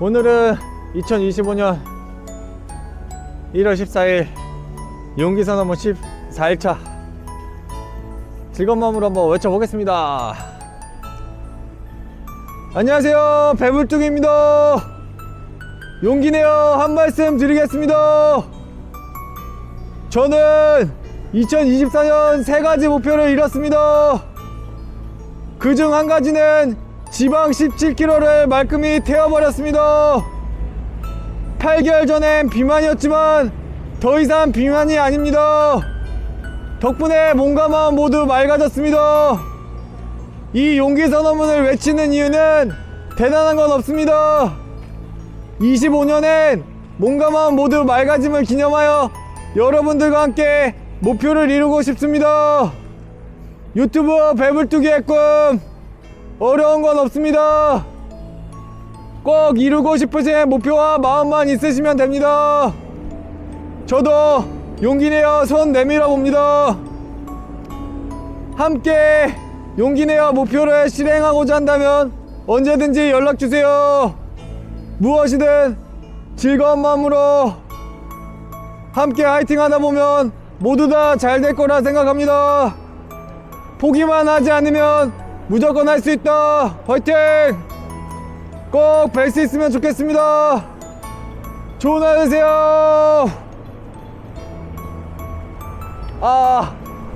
오늘은 2025년 1월 14일 용기선 한번 14일차 즐거운 마음으로 한번 외쳐보겠습니다. 안녕하세요. 배불뚝입니다. 용기네요. 한 말씀 드리겠습니다. 저는 2024년 세 가지 목표를 이뤘습니다. 그중 한 가지는 지방 17kg를 말끔히 태워버렸습니다. 8개월 전엔 비만이었지만 더 이상 비만이 아닙니다. 덕분에 몸과 마음 모두 맑아졌습니다. 이 용기 선언문을 외치는 이유는 대단한 건 없습니다. 25년엔 몸과 마음 모두 맑아짐을 기념하여 여러분들과 함께 목표를 이루고 싶습니다. 유튜브 배불뚝이의 꿈 어려운 건 없습니다. 꼭 이루고 싶으신 목표와 마음만 있으시면 됩니다. 저도 용기 내어 손 내밀어 봅니다. 함께 용기 내어 목표를 실행하고자 한다면 언제든지 연락 주세요. 무엇이든 즐거운 마음으로 함께 화이팅 하다 보면 모두 다 잘 될 거라 생각합니다. 포기만 하지 않으면 무조건 할 수 있다. 화이팅! 꼭 뵐 수 있으면 좋겠습니다. 좋은 하루 되세요. 아,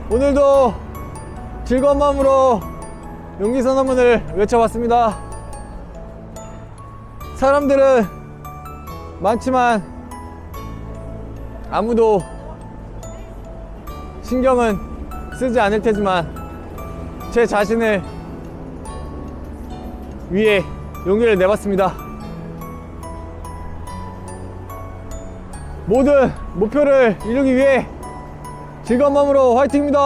오늘도 즐거운 마음으로 용기 선언문을 외쳐봤습니다. 사람들은 많지만 아무도 신경은 쓰지 않을 테지만 제 자신을 위해 용기를 내봤습니다. 모든 목표를 이루기 위해 즐거운 마음으로 화이팅입니다.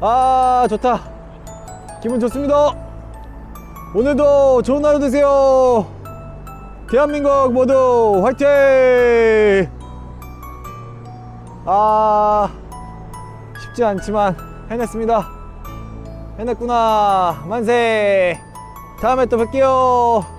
아, 좋다. 기분 좋습니다. 오늘도 좋은 하루 되세요. 대한민국 모두 화이팅! 아, 쉽지 않지만 해냈습니다. 해냈구나. 만세. 다음에 또 뵐게요.